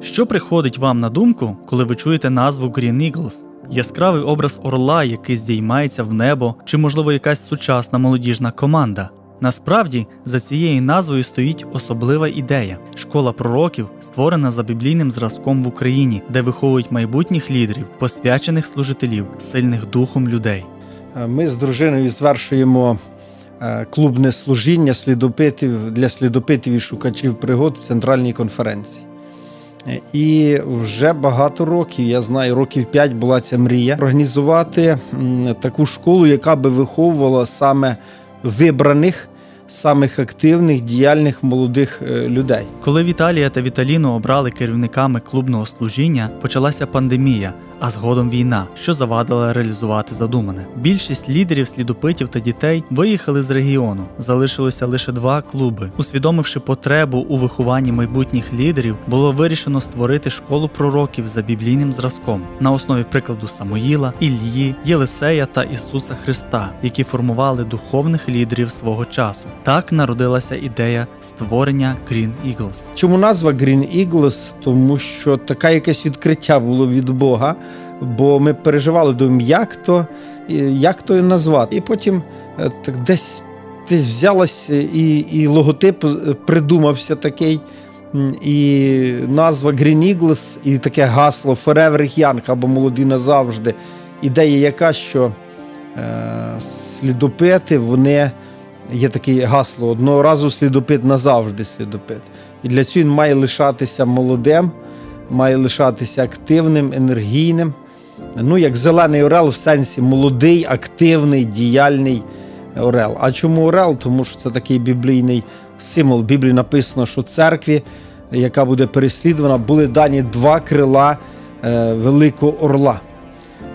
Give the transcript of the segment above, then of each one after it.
Що приходить вам на думку, коли ви чуєте назву Green Eagles? Яскравий образ орла, який здіймається в небо, чи, можливо, якась сучасна молодіжна команда. Насправді, за цією назвою стоїть особлива ідея школа пророків, створена за біблійним зразком в Україні, де виховують майбутніх лідерів, посвячених служителів, сильних духом людей. Е, Ми з дружиною звершуємо е, клубне служіння слідопитів для слідопитів і шукачів пригод в центральній конференції. Е, І вже багато років, я знаю, років 5 була ця мрія організувати таку школу, яка би виховувала саме вибраних, самих активних, діяльних молодих е, людей. Коли Віталія та Віталіну обрали керівниками клубного служіння, почалася пандемія, а згодом війна, що завадила реалізувати задумане. Більшість лідерів, слідопитів та дітей виїхали з регіону. Залишилося лише два клуби. Усвідомивши потребу у вихованні майбутніх лідерів, було вирішено створити школу пророків за біблійним зразком на основі прикладу Самуїла, Іллії, Єлисея та Ісуса Христа, які формували духовних лідерів свого часу. Так народилася ідея створення Green Eagles. Чому назва Green Eagles? Тому що таке якесь відкриття було від Бога, бо ми переживали, думаємо, як то, як то назвати. І потім е, так десь, десь взялась і, і логотип е, придумався такий. І назва Green Eagles, і таке гасло Forever Young або молоді назавжди. Ідея яка, що е, слідопити, вони є таке гасло одного разу слідопит назавжди слідопит. І для цього він має лишатися молодим, має лишатися активним, енергійним. Ну, як зелений орел в сенсі молодий, активний, діяльний орел. А чому орел? Тому що це такий біблійний символ. В Біблії написано, що церкві, яка буде переслідувана, були дані два крила е, великого орла.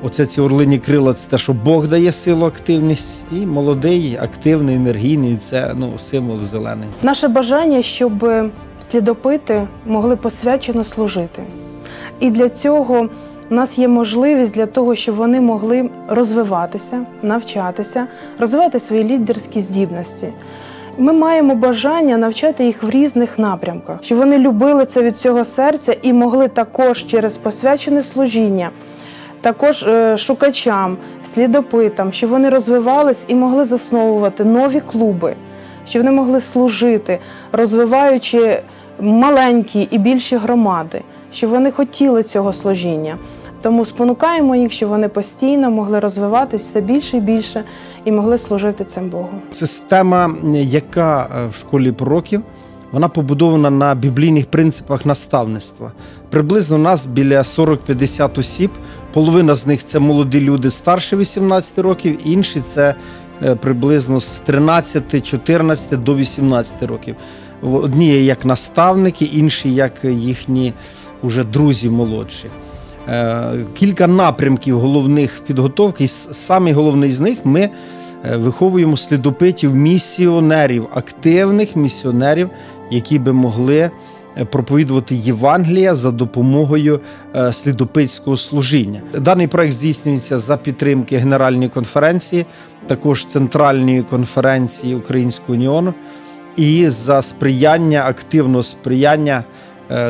Оце ці орлині крила це те, що Бог дає силу, активність, і молодий, активний, енергійний це ну, символ зелений. Наше бажання, щоб слідопити могли посвячено служити. І для цього у нас є можливість для того, щоб вони могли розвиватися, навчатися, розвивати свої лідерські здібності. Ми маємо бажання навчати їх в різних напрямках, щоб вони любили це від цього серця і могли також через посвячене служіння, також е, шукачам, слідопитам, щоб вони розвивались і могли засновувати нові клуби, щоб вони могли служити, розвиваючи маленькі і більші громади, щоб вони хотіли цього служіння. Тому спонукаємо їх, щоб вони постійно могли розвиватися все більше і більше і могли служити цим Богу. Система, яка е, в школі пророків, вона побудована на біблійних принципах наставництва. Приблизно нас біля 40-50 осіб. Половина з них це молоді люди старше 18 років, інші це е, приблизно з 13-14 до 18 років. Одні є як наставники, інші як їхні уже друзі молодші. Е, Кілька напрямків головних підготовки, і самий головний з них ми е, виховуємо слідопитів місіонерів, активних місіонерів, які би могли е, проповідувати Євангелія за допомогою слідопитського служіння. Даний проект здійснюється за підтримки Генеральної конференції, також Центральної конференції Українського уніону і за сприяння, активного сприяння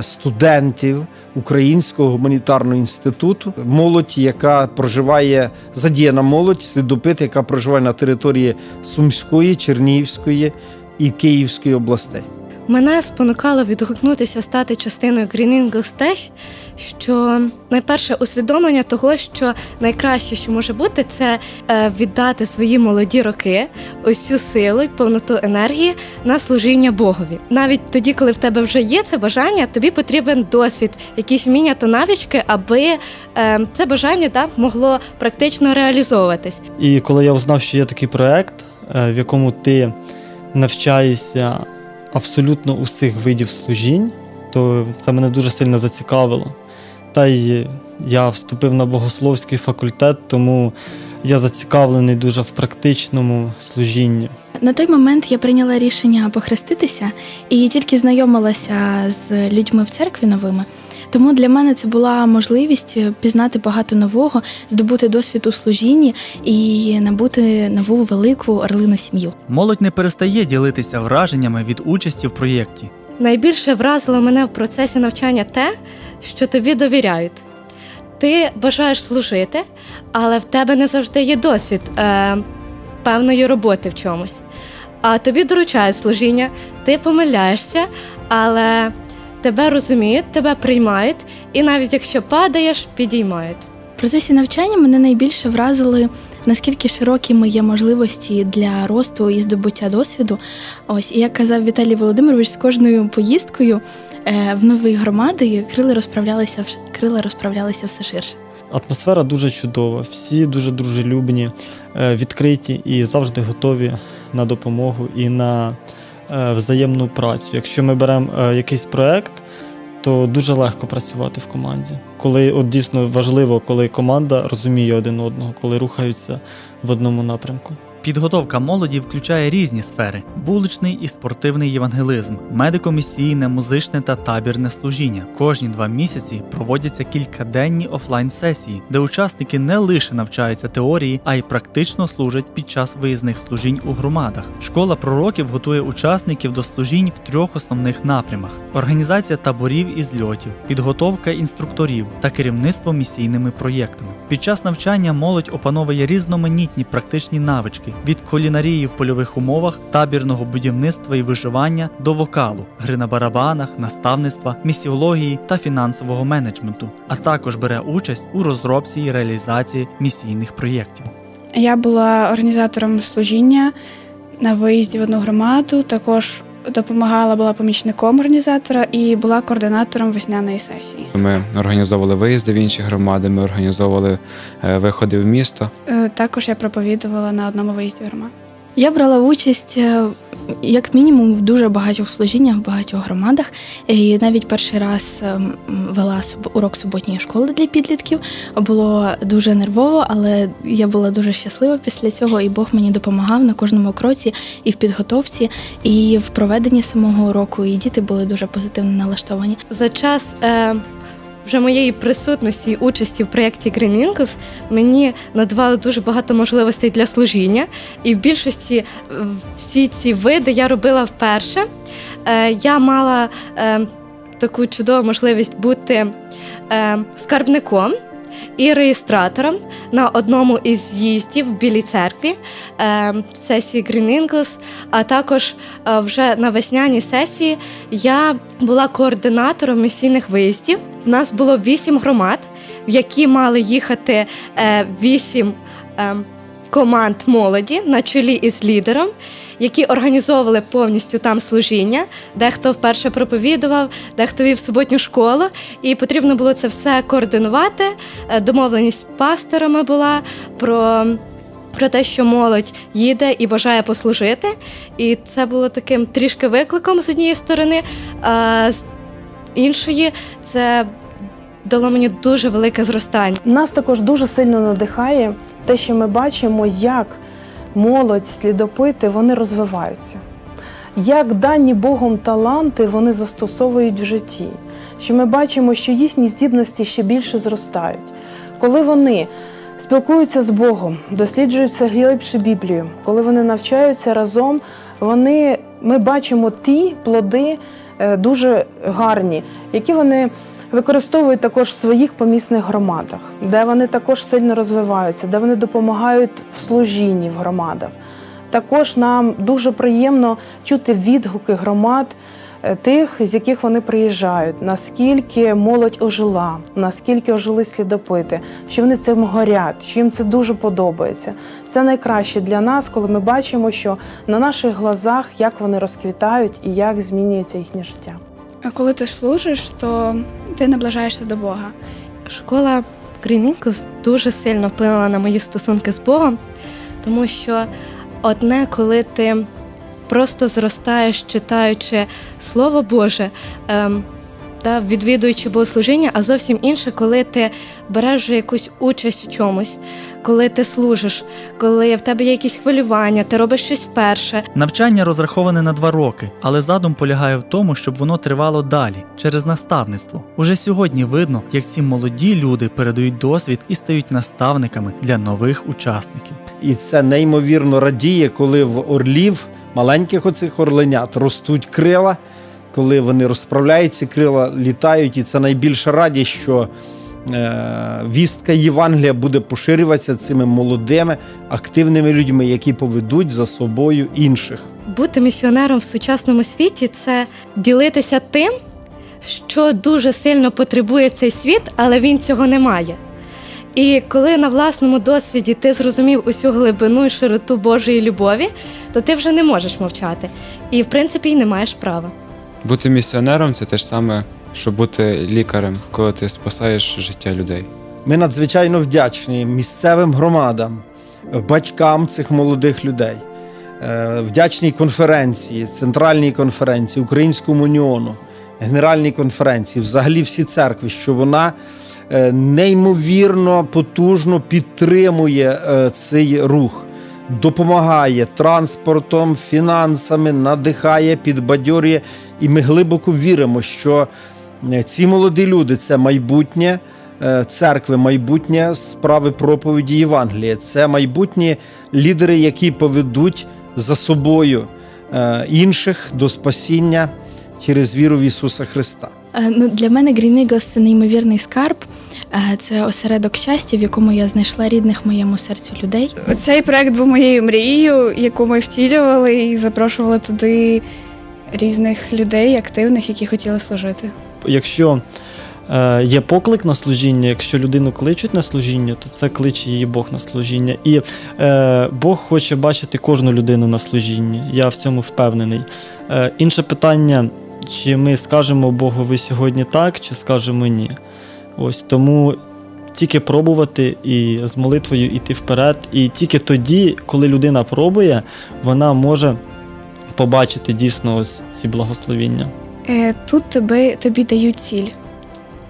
студентів Українського гуманітарного інституту, молодь, яка проживає, задіяна молодь, слідопит, яка проживає на території Сумської, Чернігівської і Київської областей. Мене спонукало відгукнутися стати частиною Green Eagles те, що найперше усвідомлення того, що найкраще, що може бути, це е, віддати свої молоді роки, ось цю силу й повноту енергії на служіння Богові. Навіть тоді, коли в тебе вже є це бажання, тобі потрібен досвід, якісь вміння та навички, аби е, це бажання да, могло практично реалізовуватись. І коли я узнав, що є такий проект, е, в якому ти навчаєшся абсолютно усіх видів служінь, то це мене дуже сильно зацікавило. Та й я вступив на богословський факультет, тому я зацікавлений дуже в практичному служінні. На той момент я прийняла рішення похреститися і тільки знайомилася з людьми в церкві новими. Тому для мене це була можливість пізнати багато нового, здобути досвід у служінні і набути нову велику орлину сім'ю. Молодь не перестає ділитися враженнями від участі в проєкті. найбільше вразило мене в процесі навчання те, що тобі довіряють. Ти бажаєш служити, але в тебе не завжди є досвід е, певної роботи в чомусь. А тобі доручають служіння, ти помиляєшся, але тебе розуміють, тебе приймають, і навіть якщо падаєш, підіймають. В процесі навчання мене найбільше вразили, наскільки широкими є можливості для росту і здобуття досвіду. Ось і як казав Віталій Володимирович, з кожною поїздкою е, в нові громади крила розправлялися крила розправлялися все ширше. Атмосфера дуже чудова, всі дуже дружелюбні, е, відкриті і завжди готові на допомогу і на взаємну працю. Якщо ми беремо е, якийсь проект, то дуже легко працювати в команді. Коли от дійсно важливо, коли команда розуміє один одного, коли рухаються в одному напрямку. Підготовка молоді включає різні сфери: вуличний і спортивний євангелизм, медико-місійне, музичне та табірне служіння. Кожні два місяці проводяться кількаденні офлайн-сесії, де учасники не лише навчаються теорії, а й практично служать під час виїзних служінь у громадах. Школа пророків готує учасників до служінь в трьох основних напрямах: організація таборів і зльотів, підготовка інструкторів та керівництво місійними проєктами. Під час навчання молодь опановує різноманітні практичні навички від кулінарії в польових умовах, табірного будівництва і виживання до вокалу, гри на барабанах, наставництва, місіології та фінансового менеджменту, а також бере участь у розробці і реалізації місійних проєктів. Я була організатором служіння на виїзді в одну громаду. Також допомагала, була помічником організатора і була координатором весняної сесії. Ми організовували виїзди в інші громади, ми організовували е, виходи в місто. Е, Також я проповідувала на одному виїзді громад. Я брала участь е, як мінімум в дуже багатьох служіннях, в багатьох громадах. І навіть перший раз е, вела урок суботньої школи для підлітків. Було дуже нервово, але я була дуже щаслива після цього, і Бог мені допомагав на кожному кроці і в підготовці, і в проведенні самого уроку. І діти були дуже позитивно налаштовані. За час е, вже моєї присутності і участі в проєкті Green Eagles мені надавали дуже багато можливостей для служіння, і в більшості е, всі ці види я робила вперше. Е, я мала е, таку чудову можливість бути скарбником. І реєстратором на одному із з'їздів в Білій церкві сесії Green Eagles, а також вже на весняній сесії я була координатором місійних виїздів. У нас було вісім громад, в які мали їхати е, вісім е, команд молоді на чолі із лідером, які організовували повністю там служіння. Дехто вперше проповідував, дехто вів суботню школу, і потрібно було це все координувати. Е, Домовленість з пасторами була про. Про те, що молодь їде і бажає послужити, і це було таким трішки викликом з однієї сторони, а з іншої це дало мені дуже велике зростання. Нас також дуже сильно надихає те, що ми бачимо, як молодь, слідопити вони розвиваються, як дані Богом таланти вони застосовують в житті. Що ми бачимо, що їхні здібності ще більше зростають. Коли вони спілкуються з Богом, досліджують все глибше Біблію, коли вони навчаються разом, вони, ми бачимо ті плоди дуже гарні, які вони використовують також в своїх помісних громадах, де вони також сильно розвиваються, де вони допомагають в служінні в громадах. Також нам дуже приємно чути відгуки громад е, тих, з яких вони приїжджають, наскільки молодь ожила, наскільки ожили слідопити, що вони цим горять, що їм це дуже подобається. Це найкраще для нас, коли ми бачимо, що на наших глазах як вони розквітають і як змінюється їхнє життя. А коли ти служиш, то ти наближаєшся до Бога. Школа Green Eagles дуже сильно вплинула на мої стосунки з Богом, тому що одне, коли ти просто зростаєш, читаючи Слово Боже, ем, та, відвідуючи богослужіння, а зовсім інше, коли ти береш якусь участь в чомусь, коли ти служиш, коли в тебе є якісь хвилювання, ти робиш щось вперше, Навчання розраховане на два роки, але задум полягає в тому, щоб воно тривало далі через наставництво. Уже сьогодні видно, як ці молоді люди передають досвід і стають наставниками для нових учасників. І це неймовірно радіє, коли в орлів, маленьких оцих орленят, ростуть крила, коли вони розправляють ці крила, літають, і це найбільша радість, що е, вістка Євангелія буде поширюватися цими молодими, активними людьми, які поведуть за собою інших. Бути місіонером в сучасному світі це ділитися тим, що дуже сильно потребує цей світ, але він цього не має. І коли на власному досвіді ти зрозумів усю глибину і широту Божої любові, то ти вже не можеш мовчати. І в принципі й не маєш права. Бути місіонером це те ж саме, що бути лікарем, коли ти спасаєш життя людей. Ми надзвичайно вдячні місцевим громадам, батькам цих молодих людей, е, вдячній конференції, центральній конференції, Українському уніону, Генеральній конференції, взагалі всі церкви, що вона неймовірно потужно підтримує е, цей рух. Допомагає транспортом, фінансами, надихає, підбадьорює. І ми глибоко віримо, що е, ці молоді люди це майбутнє е, церкви, майбутнє справи проповіді Євангелія. Це майбутні лідери, які поведуть за собою е, інших до спасіння через віру в Ісуса Христа. Е, Ну, для мене Green це неймовірний скарб. Е, Це осередок щастя, в якому я знайшла рідних моєму серцю людей. Цей проект був моєю мрією, яку ми втілювали і запрошували туди різних людей, активних, які хотіли служити. Якщо е, є поклик на служіння, якщо людину кличуть на служіння, то це кличе її Бог на служіння. І е, Бог хоче бачити кожну людину на служінні. Я в цьому впевнений. Е, інше питання, чи ми скажемо Богові сьогодні так, чи скажемо ні. Ось тому тільки пробувати і з молитвою йти вперед. І тільки тоді, коли людина пробує, вона може побачити дійсно ось ці благословіння. Е, Тут тебе, тобі дають ціль.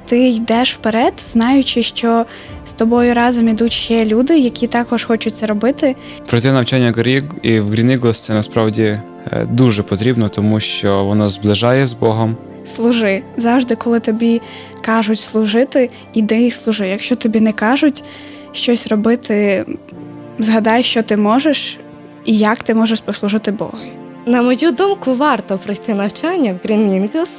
Ти йдеш вперед, знаючи, що з тобою разом ідуть ще люди, які також хочуть це робити. Пройти навчання і в Green це насправді е, дуже потрібно, тому що воно зближає з Богом. Служи. Завжди, коли тобі кажуть служити, іди і служи. Якщо тобі не кажуть щось робити, згадай, що ти можеш і як ти можеш послужити Богу. На мою думку, варто пройти навчання в Green Eagles,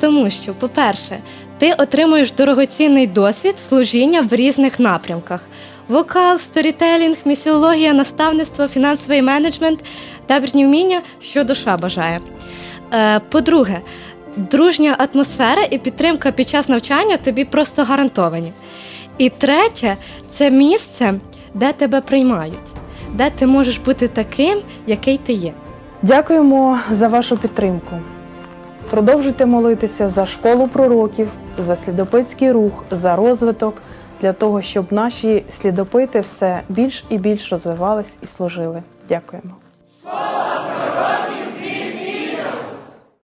тому що, по-перше, ти отримуєш дорогоцінний досвід служіння в різних напрямках: вокал, сторітелінг, місіологія, наставництво, фінансовий менеджмент, табірні вміння, що душа бажає. Е, По-друге, дружня атмосфера і підтримка під час навчання тобі просто гарантовані. І третє це місце, де тебе приймають, де ти можеш бути таким, який ти є. Дякуємо за вашу підтримку. Продовжуйте молитися за школу пророків, за слідопитський рух, за розвиток, для того, щоб наші слідопити все більш і більш розвивались і служили. Дякуємо.